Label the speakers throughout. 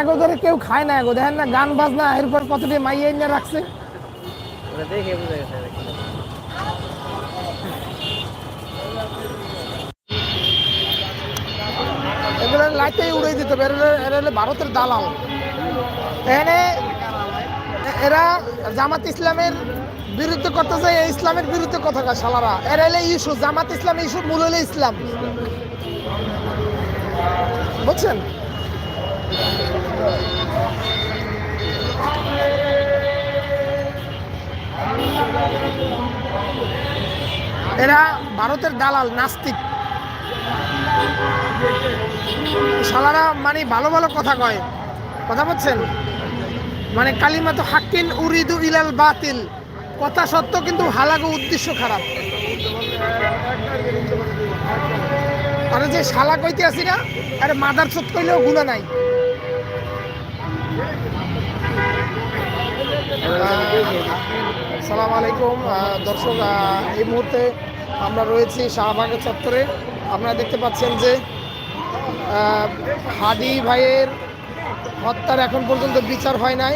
Speaker 1: এগো ধরে কেউ খায় না এগো। দেখেন না গান বাজনা এরপর কতটি মাইয়ে এনে রাখছে। এগুলো লাইটেই উড়ে দিতে হবে। এরা এরা হলো ভারতের দালাল। এখানে এরা জামাত ইসলামের বিরুদ্ধে করতেছে এই ইসলামের বিরুদ্ধে কথা কয় শালারা। এরা হলে ইস্যু জামাত ইসলাম ইস্যু মূল হলো ইসলাম। বুঝছেন? এরা ভারতের দালাল, নাস্তিক। শালারা মানে ভালো ভালো কথা কয়। কথা বলছেন? মানে কালিমা তো হাক্কিন উরিদু ইলাল বাতিল। কথা সত্য কিন্তু হালাগো উদ্দেশ্য খারাপ। আরে যে শালা কইতে আসি না, আরে মাদার চোখ কইলেও গুণা নাই। সালাম আলাইকুম। দর্শক এই মুহূর্তে আমরা রয়েছি শাহবাগের চত্বরে। আপনারা দেখতে পাচ্ছেন যে হাদি ভাইয়ের হত্যার এখন পর্যন্ত বিচার হয় নাই।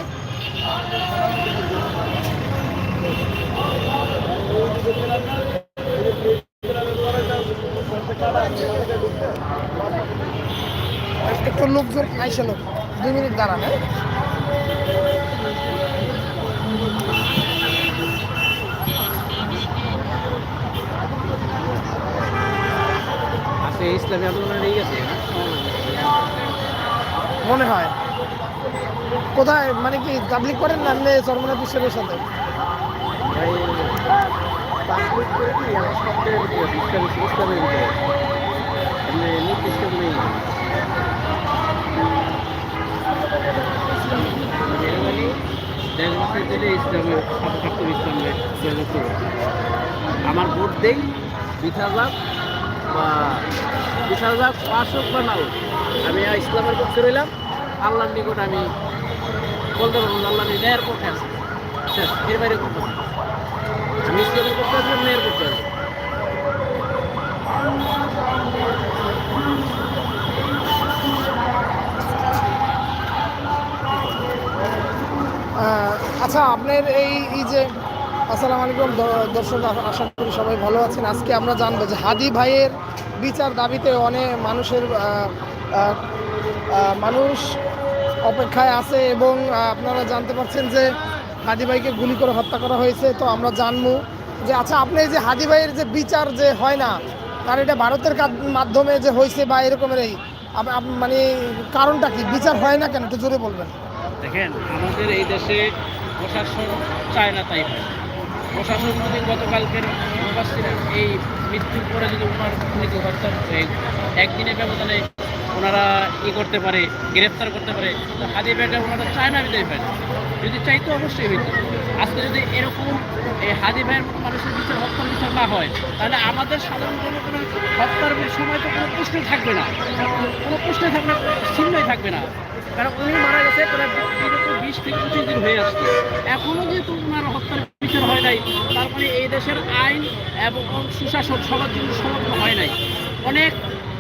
Speaker 1: একটু লোকজন আইসে লোক দুই মিনিট দাঁড়ান
Speaker 2: আজকে ইসলামী আন্দোলনের এই আছে
Speaker 1: মনে হয়। কোথায় মানে কি তাবলিক করেন না এমনি চরমনা বিশ্বের সাথে?
Speaker 2: আমার ভোট দেই বিশ হাজার বা বিশ হাজার পাঁচ হোক বা আমি ইসলামের পক্ষে রইলাম। আল্লাহর নিকট আমি বলতে পারব আল্লাহ ন্যায়ের পক্ষে আছে। এর বাইরে করতে। আমি ইসলামের পক্ষে আছি পক্ষে আছি।
Speaker 1: আচ্ছা আপনার এই যে, আসসালামু আলাইকুম দর্শক, আশা করি সবাই ভালো আছেন। আজকে আমরা জানব যে হাদি ভাইয়ের বিচার দাবিতে অনেক মানুষের মানুষ অপেক্ষায় আছে এবং আপনারা জানতে পারছেন যে হাদি ভাইকে গুলি করে হত্যা করা হয়েছে। তো আমরা জানব যে আচ্ছা আপনি যে হাদি ভাইয়ের যে বিচার যে হয় না, তার এটা ভারতের মাধ্যমে যে হয়েছে বা এরকমের এই মানে কারণটা কি? বিচার হয় না কেন? একটু জোরে বলবেন।
Speaker 2: দেখেন, আমাদের এই দেশে প্রশাসন চায় না তাই প্রশাসন যদি গতকালকের এই মৃত্যুর পরে যদি ওনার খুনিকে হত্যা একদিনের ব্যবধানে ওনারা ই করতে পারে, গ্রেফতার করতে পারে হাদি ব্যাগটা ওনারা চায় না বিদায় পায় যদি চাইতো অবশ্যই হইতো। আজকে যদি এরকম এই হাদি ভাইয়ের মতো মানুষের বিচার, হত্যার বিচার না হয়, তাহলে আমাদের সাধারণ জনগণের হত্যার সময় তো কোনো প্রশ্ন থাকবে না। কোনো প্রশ্ন থাকবে না, চিহ্নই থাকবে না। কারণ উনি মারা গেছে প্রায় বিগত বিশ থেকে পঁচিশ দিন হয়ে আসছে। এখনও যেহেতু ওনার হত্যার বিচার হয় নাই। তার মানে এই দেশের আইন এবং সুশাসন সবার জন্য সমাধান হয় নাই। অনেক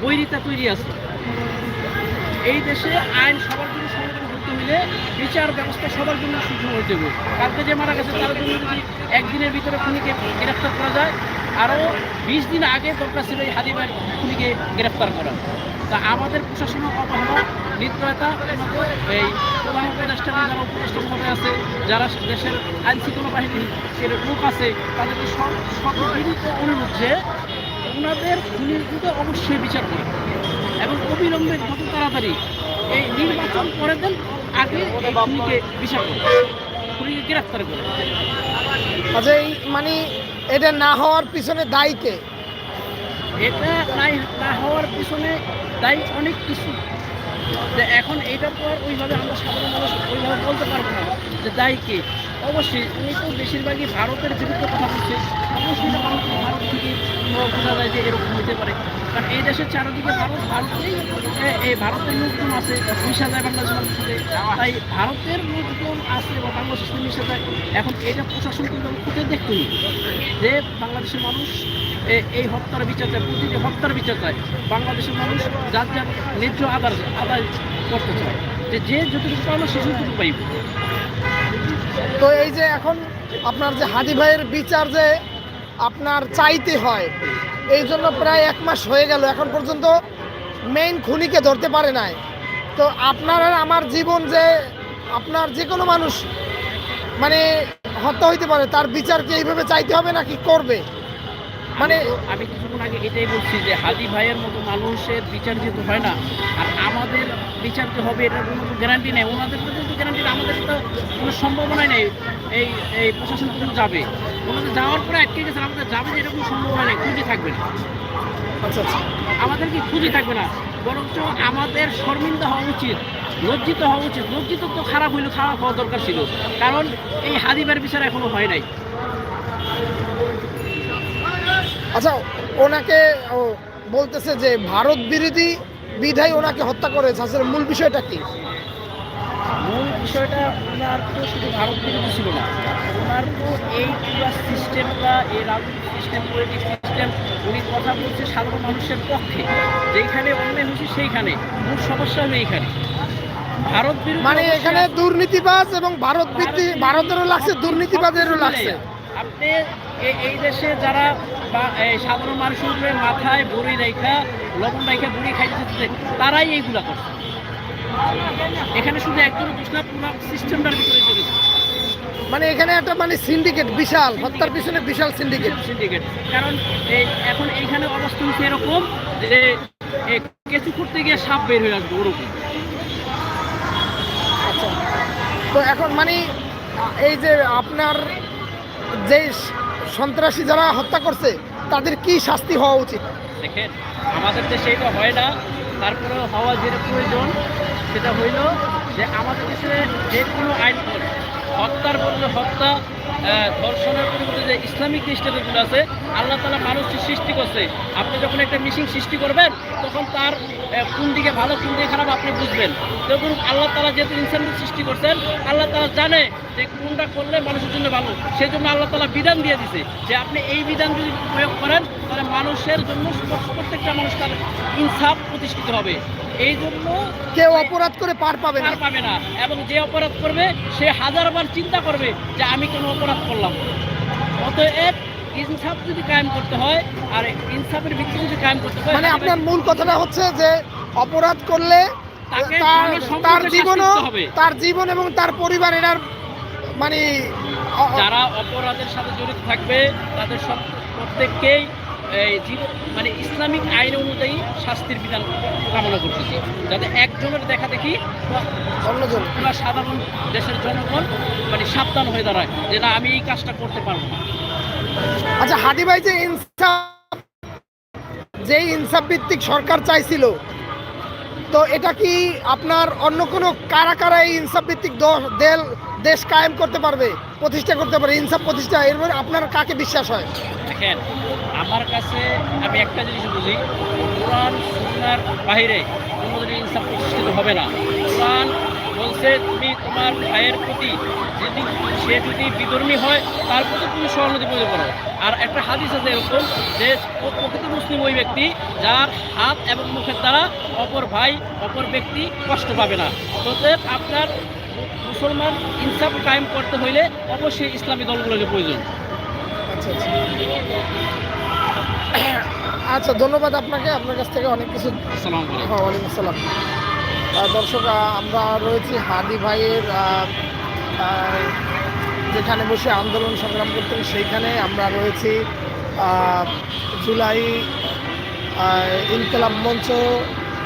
Speaker 2: বৈরিতা তৈরি আছে। এই দেশে আইন সবার জন্য সমাধান করতে হলে বিচার ব্যবস্থা সবার জন্য সুষম হইতে হবে। কালকে যে মারা গেছে, তার জন্য যদি একদিনের ভিতরে খুনিকে গ্রেফতার করা যায়, আরও বিশ দিন আগে দরকার ছিল এই হাদিমের খুনিকে গ্রেফতার করা তা আমাদের প্রশাসনের অবহেলা নির্দয়তা এই প্রধান উপদেষ্টা যারা উপদেষ্টা মহোদয় আছে যারা দেশের আইন শৃঙ্খলা বাহিনীর এর লোক আছে তাদেরকে সর্ববিনীত অনুরোধ যে ওনাদের খুনির অবশ্যই বিচার করে এবং অবিলম্বে যত তাড়াতাড়ি এই নির্বাচন করে দেন আগে খুনিকে বিচার করে খুনিকে গ্রেফতার করে
Speaker 1: আচ্ছা এই মানে এটা না হওয়ার পিছনে দায়ী কে?
Speaker 2: এটা না হওয়ার পিছনে দায়ী অনেক কিছু। যে এখন এইটা তো আর ওইভাবে আমরা সাধারণ মানুষ ওইভাবে বলতে পারব না যে দায়ী কে। অবশ্যই উনি তো বেশিরভাগই ভারতের বিরুদ্ধে কথা বলছে, অবশ্যই ভারত ভারত থেকে বোঝা যায় যে এরকম হতে পারে। কারণ এই দেশের চারিদিকে ভারত, ভারতেই এই ভারতের লোকজন আছে, মিশা যায় বাংলাদেশের মানুষের তাই ভারতের লোকজন আছে বা বাংলাদেশের মিশে যায়, এখন এটা প্রশাসন কিন্তু খুঁজে দেখতেই যে বাংলাদেশের মানুষ এই হত্যার বিচার চায়, প্রতিটি হত্যার বিচার চায়। বাংলাদেশের মানুষ যার যার ন্যায্য আদার, আদায় করতে চায়। যে যে যতটুকু পাবো সে যতটুকু পাইব।
Speaker 1: তো এই যে এখন আপনার যে হাদি ভাইয়ের বিচার যে আপনার চাইতে হয়, এই জন্য প্রায় এক মাস হয়ে গেল। এখন পর্যন্ত মেইন খুনিকে ধরতে পারে নাই। তো আপনার আর আমার জীবন যে আপনার যে কোনো মানুষ মানে হত্যা হইতে পারে, তার বিচার কি এইভাবে চাইতে হবে নাকি করবে? মানে
Speaker 2: আমি কিছুক্ষণ আগে এটাই বলছি যে হাদি ভাইয়ের মতো মানুষের বিচার যেহেতু হয় না আর আমাদের বিচার যে হবে এটার কোনো গ্যারান্টি নেই। ওনাদের তো গ্যারান্টি নেই আমাদের তো কোনো সম্ভাবনাই নেই এই এই প্রশাসন পর্যন্ত যাবে। ওনাদের যাওয়ার পরে আটকে গেছে আমাদের যাবে যে এরকম সম্ভাবনা নেই খুঁজে থাকবে না।
Speaker 1: আচ্ছা আচ্ছা।
Speaker 2: আমাদের কি খুঁজে থাকবে না? বরঞ্চ আমাদের শর্মিন্দা হওয়া উচিত লজ্জিত হওয়া উচিত। লজ্জিত তো খারাপ হইলেও খারাপ হওয়া দরকার ছিল। কারণ এই হাদিবার বিচার এখনও হয় নাই।
Speaker 1: আচ্ছা ওনাকে ও বলতেছে যে ভারত বিরোধী বিধায় ওনাকে হত্যা করেছে। আসলে মূল বিষয়টা কি?
Speaker 2: মূল বিষয়টা ওনার তো শুধু ভারত বিরোধী ছিল না। ওনার তো এই পুরো সিস্টেমটা এই রাজনৈতিক সিস্টেম পলিটিক সিস্টেম উনি কথা বলছে সাধারণ মানুষের পক্ষে। যেখানে অন্যায় হয়েছে সেইখানে। মূল সমস্যা হলো এইখানে। ভারত
Speaker 1: মানে এখানে দুর্নীতিবাজ এবং ভারত বৃদ্ধি ভারতেরও লাগছে দুর্নীতিবাদেরও লাগছে।
Speaker 2: আপনি এই দেশে যারা সাধারণ মানুষের উপরে মাথায় বড়ি রেখা লবণ রেখা বুড়ি খাইতে তারাই এইগুলা করছে। এখানে শুধু একজন ঘোষণা পুরো সিস্টেমটার ভিতরে জড়িত
Speaker 1: মানে এখানে একটা মানে সিন্ডিকেট বিশাল হত্যার পিছনে বিশাল সিন্ডিকেট
Speaker 2: সিন্ডিকেট কারণ এই এখন এইখানে অবস্থা হচ্ছে এরকম যে কেঁচু করতে গিয়ে সাপ বের হয়ে আসবে ওরকম।
Speaker 1: আচ্ছা। তো এখন মানে এই যে আপনার যে সন্ত্রাসী যারা হত্যা করছে, তাদের কি শাস্তি হওয়া উচিত?
Speaker 2: দেখেন, আমাদের দেশে এটা হয় না। তারপরে হওয়া যেটা প্রয়োজন, সেটা হইল যে আমাদের দেশে যে কোনো আইন হত্যার বদলে হত্যা ধর্ষণের পরিবর্তে যে ইসলামিক স্টেটগুলো আছে, আল্লাহ তালা মানুষের সৃষ্টি করছে। আপনি যখন একটা মিশিং সৃষ্টি করবেন তখন তার কোন দিকে ভালো কোন দিকে খারাপ আপনি বুঝবেন। যখন আল্লাহ তালা যেহেতু ইনসানকে সৃষ্টি করছেন আল্লাহ তালা জানে যে কোনটা করলে মানুষের জন্য ভালো। সেই জন্য আল্লাহ তালা বিধান দিয়ে দিছে যে আপনি এই বিধান যদি প্রয়োগ করেন তাহলে মানুষের জন্য প্রত্যেকটা মানুষ তার ইনসাফ প্রতিষ্ঠিত হবে। এই জন্য
Speaker 1: কেউ অপরাধ করে পার পাবে না।
Speaker 2: পার পাবে না। এবং যে অপরাধ করবে সে হাজারবার চিন্তা করবে যে আমি কোনো অপরাধ করলাম। অতএব ইনসাফ যদি কায়েম করতে হয় আর ইনসাফের ভিত্তি যদি কায়েম করতে হয়
Speaker 1: মানে আপনার মূল কথাটা হচ্ছে যে অপরাধ করলে তার তার জীবনও। তার জীবন এবং তার পরিবার এনার মানে
Speaker 2: যারা অপরাধের সাথে জড়িত থাকবে তাদের সব প্রত্যেককেই মানে ইসলামিক আইন অনুযায়ী শাস্তির বিধান কামনা করতেছি। যাতে একজনের দেখা দেখি
Speaker 1: অন্যজন।
Speaker 2: সাধারণ দেশের জনগণ মানে সাবধান হয়ে দাঁড়ায় যে না আমি এই কাজটা করতে পারব না।
Speaker 1: আচ্ছা হাদি ভাই যে ইনসাফ যে ইনসাফ ভিত্তিক সরকার চাইছিল, তো এটা কি আপনার অন্য কোনো কারা কারা এই ইনসাফ ভিত্তিক দেল- দেশ কায়েম করতে পারবে, প্রতিষ্ঠা করতে পারবে, ইনসাফ প্রতিষ্ঠা, এর মধ্যে আপনার কাকে বিশ্বাস হয়?
Speaker 2: দেখেন, আমার কাছে আমি একটা জিনিস বুঝি, কোরআন, সুন্নার বাইরে কোনোদিন ইনসাফ প্রতিষ্ঠিত হবে না। কোরআন বলছে তুমি তোমার ভাইয়ের প্রতি যদি সে যদি বিধর্মী হয় তার প্রতি তুমি সহানুভূতি প্রয়োগ করো। আর একটা হাদিস আছে এরকম যে প্রকৃত মুসলিম ওই ব্যক্তি যার হাত এবং মুখের দ্বারা অপর ভাই অপর ব্যক্তি কষ্ট পাবে না। অতএব আপনার মুসলমান ইনসাফ কায়েম করতে হইলে অবশ্যই ইসলামী দলগুলোকে প্রয়োজন।
Speaker 1: আচ্ছা আচ্ছা। আচ্ছা ধন্যবাদ আপনাকে। আপনার কাছ থেকে অনেক কিছু
Speaker 2: আসসালামু আলাইকুম।
Speaker 1: হ্যাঁ, আসসালাম। দর্শক আমরা রয়েছি হাদি ভাইয়ের যেখানে বসে আন্দোলন সংগ্রাম করতেন সেইখানে আমরা রয়েছি জুলাই ইনকলাব মঞ্চ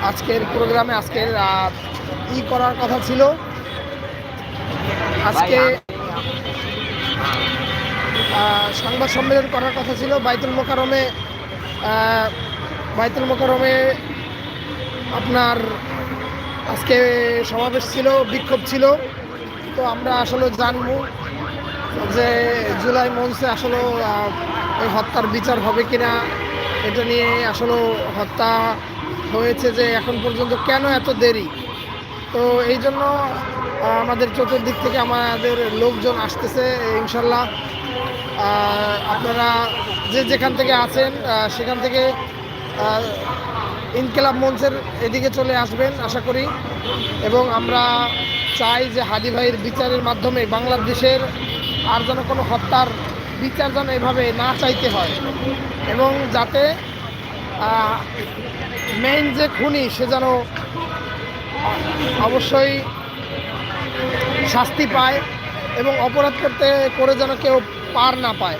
Speaker 1: আজকের প্রোগ্রামে আজকের ই করার কথা ছিল। আজকে সংবাদ সম্মেলন করার কথা ছিল। বাইতুল মোকারমে বাইতুল মোকারমে আপনার আজকে সমাবেশ ছিল, বিক্ষোভ ছিল। তো আমরা আসলে জানব যে জুলাই মঞ্চে আসলে ওই হত্যার বিচার হবে কিনা, এটা নিয়ে আসলে হত্যা হয়েছে যে এখন পর্যন্ত কেন এত দেরি? তো এই জন্য আমাদের চতুর্দিক থেকে আমাদের লোকজন আসতেছে, ইনশাল্লাহ। আপনারা যে যেখান থেকে আছেন সেখান থেকে ইনকিলাব মঞ্চের এদিকে চলে আসবেন, আশা করি। এবং আমরা চাই যে হাদি ভাইয়ের বিচারের মাধ্যমে বাংলাদেশের আর যেন কোনো হত্যার বিচার যেন এভাবে না চাইতে হয়। এবং যাতে মেইন যে খুনি, সে যেন অবশ্যই শাস্তি পায় এবং অপরাধ করতে করে যেন কেউ পার না পায়।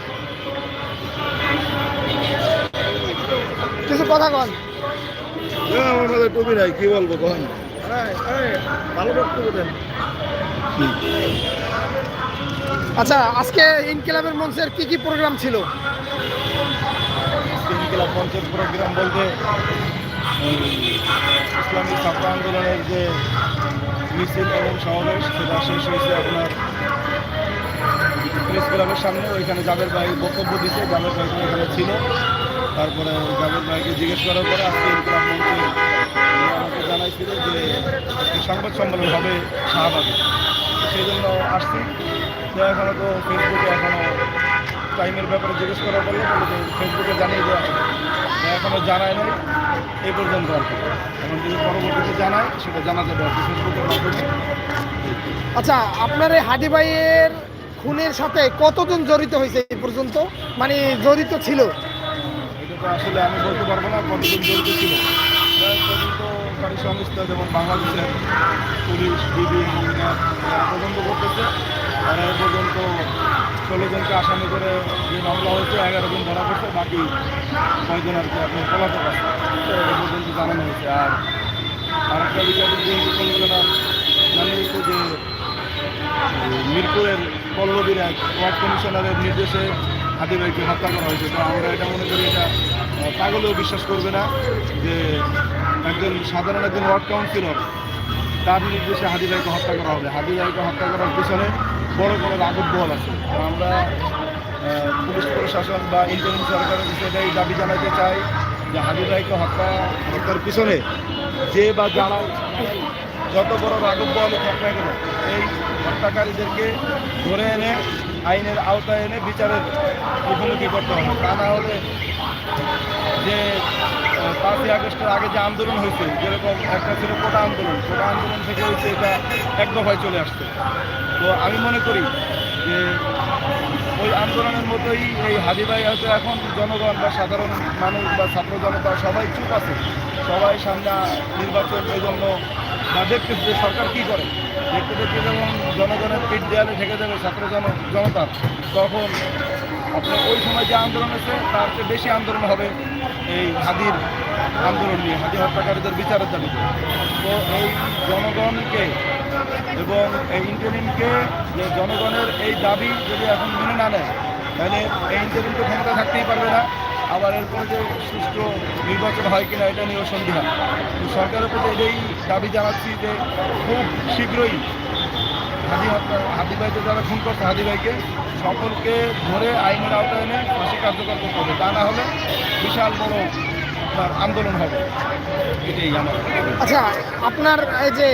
Speaker 1: কিছু কথা কন
Speaker 3: আমার মাথায় টুপি নাই কি বলব কখন
Speaker 1: ভালো বক্তব্য দেন। আচ্ছা আজকে ইনকিলাবের মঞ্চের কি কি প্রোগ্রাম ছিল?
Speaker 3: ক্লাব মঞ্চের প্রোগ্রাম বলতে উম, ইসলামী ছাত্র আন্দোলনের যে মিছিল এবং সমাবেশ সেটা শেষ হয়েছে আপনার প্রেস ক্লাবের সামনে। ওইখানে জাবের ভাই বক্তব্য দিতে জাবের ভাই এখানে ছিল। তারপরে জাবের ভাইকে জিজ্ঞেস করার পরে আজকে আমাকে জানাইছিল যে সংবাদ সম্মেলন হবে শাহবাগে। সেই জন্য আসছি। তো এখনও তো ফেসবুকে এখনও টাইমের ব্যাপারে জিজ্ঞেস করা পরে ফেসবুকে জানিয়ে দেওয়া এখনও জানায় নাই। এই পর্যন্ত আর কি। এখন যদি পরবর্তীতে জানায়, সেটা জানা যাবে আর কি ফেসবুকের মাধ্যমে।
Speaker 1: আচ্ছা আপনার এই হাদি ভাইয়ের খুনের সাথে কতজন জড়িত হয়েছে এই পর্যন্ত? মানে জড়িত ছিল?
Speaker 3: আসলে আমি বলতে পারব না কতদিন জড়িত ছিল। তদন্তকারী সংস্থা যেমন বাংলাদেশের পুলিশ এরা তদন্ত করতেছে তারা এ পর্যন্ত ষোলো জনকে আসামি করে যে মামলা হয়েছে, এগারো জন ধরা পড়ছে, বাকি কয়জন আর কি আপনি পলাতক আছে। এ পর্যন্ত জানানো হয়েছে। আর আরেকটা বিষয় কমিশনার জানিয়েছে যে মিরপুরের পল্লবীর এক ওয়ার্ড কমিশনারের নির্দেশে হাদিভাইকে হত্যা করা হয়েছে। তো আমরা এটা মনে করি এটা পাগলেও বিশ্বাস করবে না যে একজন সাধারণ একজন ওয়ার্ড কাউন্সিলর, তার নির্দেশে হাদিভাইকে হত্যা করা হবে। হাদিভাইকে হত্যা করার পিছনে বড় বড় রাগব বল আছে। আমরা পুলিশ প্রশাসন বা ইন্টারনেট সরকারের কাছে এটাই দাবি জানাতে চাই যে হাদিভাইকে হত্যা, হত্যার পিছনে যে বা যারা যত বড় রাগব বল থাক কেন এই হত্যাকারীদেরকে ধরে এনে আইনের আওতায় এনে বিচারের মুখোমুখি করতে হবে। তা না হলে যে পাঁচই আগস্টের আগে যে আন্দোলন হয়েছে, যেরকম একটা ছিল কোটা আন্দোলন কোটা আন্দোলন থেকে হয়েছে এটা এক দফায় চলে আসছে। তো আমি মনে করি যে ওই আন্দোলনের মতোই এই হাদিভাই হয়তো এখন জনগণ বা সাধারণ মানুষ বা ছাত্র জনতা সবাই চুপ আছে। সবাই সামনে নির্বাচন এই জন্য দেখতেছে যে সরকার কী করে। দেখতে দেখতে যখন জনগণের পিঠ দেয়ালে ঠেকে যাবে ছাত্র জন জনতার তখন আপনার ওই সময় যে আন্দোলন আছে তার চেয়ে বেশি আন্দোলন হবে এই হাদির আন্দোলন নিয়ে, হাদি হত্যাকারীদের বিচারের দাবিতে তো এই জনগণকে এবং এই ইন্টারিমকে যে জনগণের এই দাবি যদি এখন মেনে না নেয়, তাহলে এই ইন্টারিম তো ক্ষমতা থাকতেই পারবে না। আবার এরপরে যে সুষ্ঠু নির্বাচন হয় কিনা এটা নিয়েও সন্দেহ। সরকারের প্রতি এটাই দাবি জানাচ্ছি যে খুব শীঘ্রই হাদি হাদি ভাইকে যারা খুন করছে হাদি ভাইকে সকলকে ধরে আইনের আওতায় এনে ফাঁসি কার্যকর করতে হবে। তা না হলে বিশাল বড় আন্দোলন হবে। এটাই আমার
Speaker 1: আচ্ছা আপনার এই যে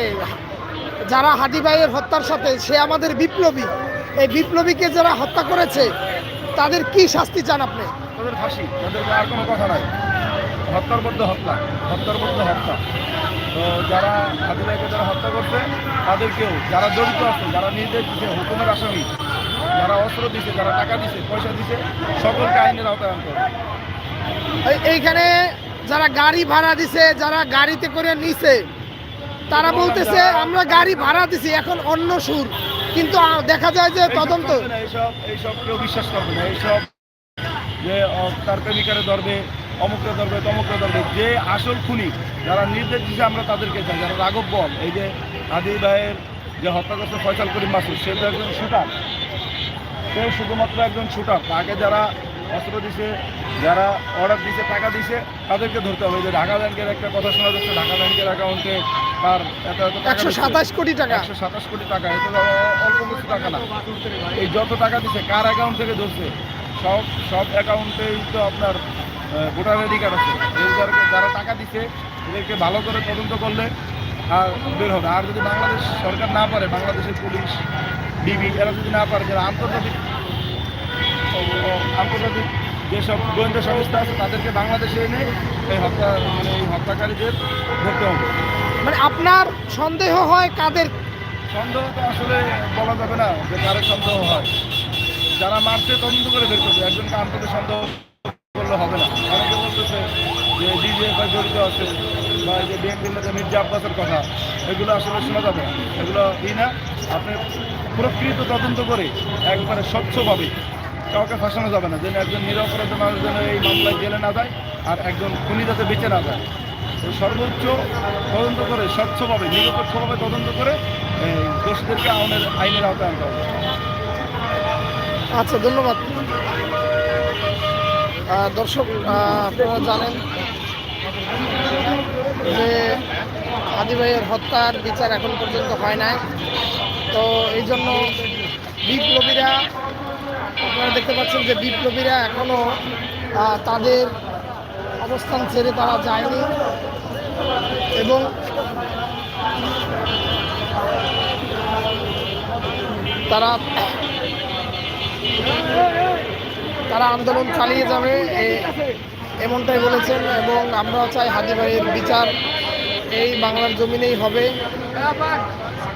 Speaker 1: যারা হাদি ভাইয়ের হত্যার সাথে সে আমাদের বিপ্লবী, এই বিপ্লবীকে যারা হত্যা করেছে, তাদের কি শাস্তি চান আপনি?
Speaker 3: তাদের ফাঁসি তাদের আর কোনো কথা নাই। হত্যার মধ্যে হত্যা হত্যার মধ্যে হত্যা। তো যারা হাজিরাকে যারা হত্যা করছে তাদেরকেও যারা জড়িত আছে যারা নির্দেশ দিচ্ছে হুকুমের আসামি যারা অস্ত্র দিছে যারা টাকা দিছে পয়সা দিছে সকলকে আইনের আওতায় আনতে
Speaker 1: এইখানে যারা গাড়ি ভাড়া দিছে যারা গাড়িতে করে নিছে তারা বলতেছে আমরা গাড়ি ভাড়া দিছি এখন অন্য সুর। কিন্তু দেখা যায় যে তদন্ত
Speaker 3: এইসব এইসব কেউ বিশ্বাস করবে না এইসব যে তার প্রেমিকারে ধরবে অমুকরে ধরবে তমুকরে ধরবে যে আসল খুনি যারা নির্দেশ দিচ্ছে আমরা তাদেরকে চাই যারা রাঘব বল এই যে আদি ভাইয়ের যে হত্যা করছে ফয়সাল করিম মাসুদ সে তো একজন শুটার। সে শুধুমাত্র একজন শুটার। তাকে যারা অস্ত্র দিছে যারা অর্ডার দিছে টাকা দিছে তাদেরকে ধরতে হবে। যে ঢাকা ব্যাংকের একটা কথা শোনা যাচ্ছে ঢাকা ব্যাংকের অ্যাকাউন্টে তার
Speaker 1: একশো সাতাশ কোটি টাকা।
Speaker 3: একশো সাতাশ কোটি টাকা এটা অল্প কিছু টাকা না। এই যত টাকা দিছে কার অ্যাকাউন্ট থেকে ধরছে? সব সব অ্যাকাউন্টেই তো আপনার ভোটার আইডি কার্ড আছে। এই যারা- যারা টাকা দিছে এদেরকে ভালো করে তদন্ত করলে আর বের হবে। আর যদি বাংলাদেশ সরকার না পারে বাংলাদেশের পুলিশ ডিবি এরা যদি না পারে যারা আন্তর্জাতিক আন্তর্জাতিক যেসব গোয়েন্দা সংস্থা আছে তাদেরকে বাংলাদেশে এনে এই হত্যা মানে এই হত্যাকারীদের ধরতে হবে।
Speaker 1: মানে আপনার সন্দেহ হয় কাদের?
Speaker 3: সন্দেহ তো আসলে বলা যাবে না যে কারও সন্দেহ হয়। যারা মারছে তদন্ত করে বের করবে। একজনকে আন্তর্জাতিক সন্দেহ করলে হবে না। অনেকে বলতেছে যে ডিজিএফআই জড়িত আছে বা যে বিএনপির নেতা মির্জা আব্বাসের কথা, এগুলো আসলে শোনা যাবে এগুলো ই না, আপনি প্রকৃত তদন্ত করে একবারে স্বচ্ছভাবে কাউকে ফাঁসানো যাবে না। যেন একজন নিরপরাধ মানুষ যেন এই মামলায় জেলে না যায় আর একজন খুনি যাতে বেঁচে না যায়। সর্বোচ্চ তদন্ত করে স্বচ্ছভাবে, নিরপেক্ষভাবে তদন্ত করে দোষীদেরকে আইনের আইনের আওতায় আনতে হবে।
Speaker 1: আচ্ছা ধন্যবাদ। দর্শক আপনারা জানেন যে হাদি ভাইয়ের হত্যার বিচার এখন পর্যন্ত হয় নাই। তো এই জন্য বিপ্লবীরা, আপনারা দেখতে পাচ্ছেন যে বিপ্লবীরা এখনও তাদের অবস্থান ছেড়ে তারা যায়নি এবং তারা তারা আন্দোলন চালিয়ে যাবে এমনটাই বলেছেন এবং আমরাও চাই ভাইয়ের বিচার এই বাংলার জমিনেই হবে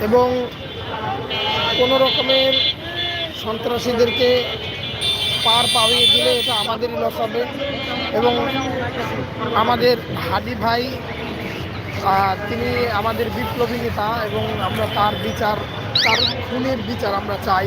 Speaker 1: এবং কোনো রকমের সন্ত্রাসীদেরকে পার পাওয়িয়ে দিলে এটা আমাদেরই লস হবে এবং আমাদের হাদি ভাই তিনি আমাদের বিপ্লবী নেতা এবং আমরা তার বিচার, তার খুনের বিচার আমরা চাই।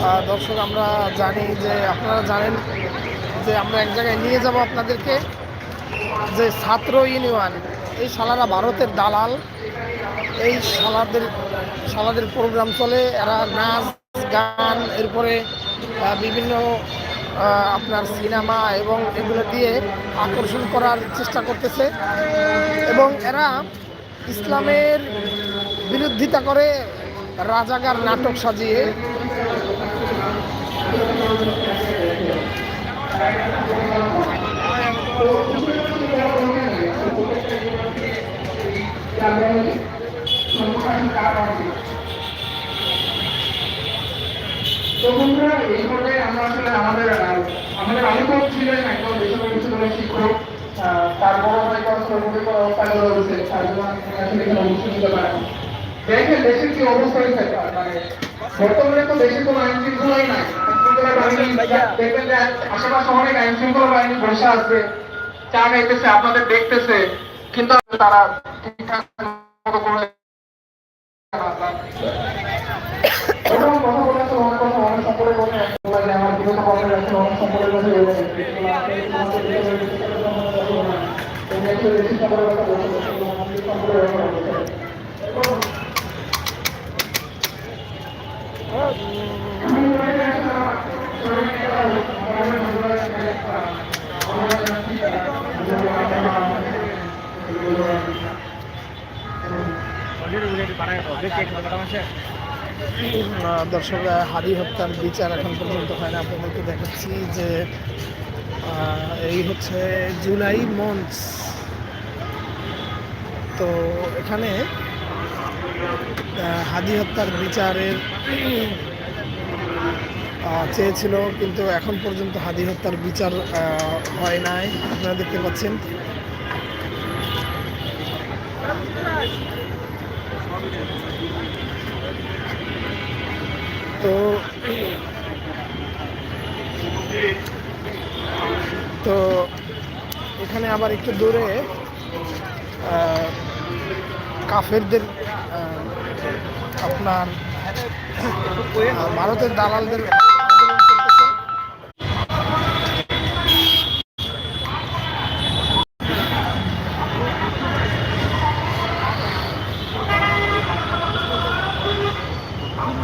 Speaker 1: আহ, দর্শক আমরা জানি যে আপনারা জানেন যে আমরা এক জায়গায় নিয়ে যাব আপনাদেরকে, যে ছাত্র ইউনিয়ন, এই শালারা ভারতের দালাল, এই শালাদের শালাদের প্রোগ্রাম চলে, এরা নাচ, গান, এরপরে বিভিন্ন আপনার সিনেমা এবং এগুলো দিয়ে আকর্ষণ করার চেষ্টা করতেছে এবং এরা ইসলামের বিরোধিতা করে রাজাগার নাটক সাজিয়ে
Speaker 4: তো আমরা আসলে ছিলেন একজন বেসরকারি বিশ্ববিদ্যালয়ের শিক্ষক আহ, তার বড় ভাই কর্মসূচির উপর হত্যা করা হয়েছে তার জন্য আসলে এখানে অনুষ্ঠান দিতে পারি। দেখেন দেশের কি অবস্থা হয়েছে? মানে বর্তমানে তো দেশে কোনো আইন শৃঙ্খলাই নাই। শৃঙ্খলা বাহিনী দেখবেন যে আশেপাশে অনেক আইন শৃঙ্খলা বাহিনী বসে আছে চা খাইতেছে আপনাদের দেখতেছে কিন্তু তারা ঠিকঠাক মতো করে বলে তো অনেক কথা অনেক সম্পর্কে বলে বলে আমার বিগত বছর আছে অনেক সম্পর্কে বলে বলে
Speaker 1: আহ, দর্শক হাদি হত্যার বিচার এখন পর্যন্ত হয় না। আপনাদেরকে দেখাচ্ছি যে এই হচ্ছে জুলাই মঞ্চ তো এখানে হাদি হত্যার বিচারের চেয়েছিল, কিন্তু এখন পর্যন্ত হাদি হত্যার বিচার হয় নাই। আপনারা দেখতে পাচ্ছেন। তো তো এখানে আবার একটু দূরে কাফেরদের আপনার ভারতের দালালদের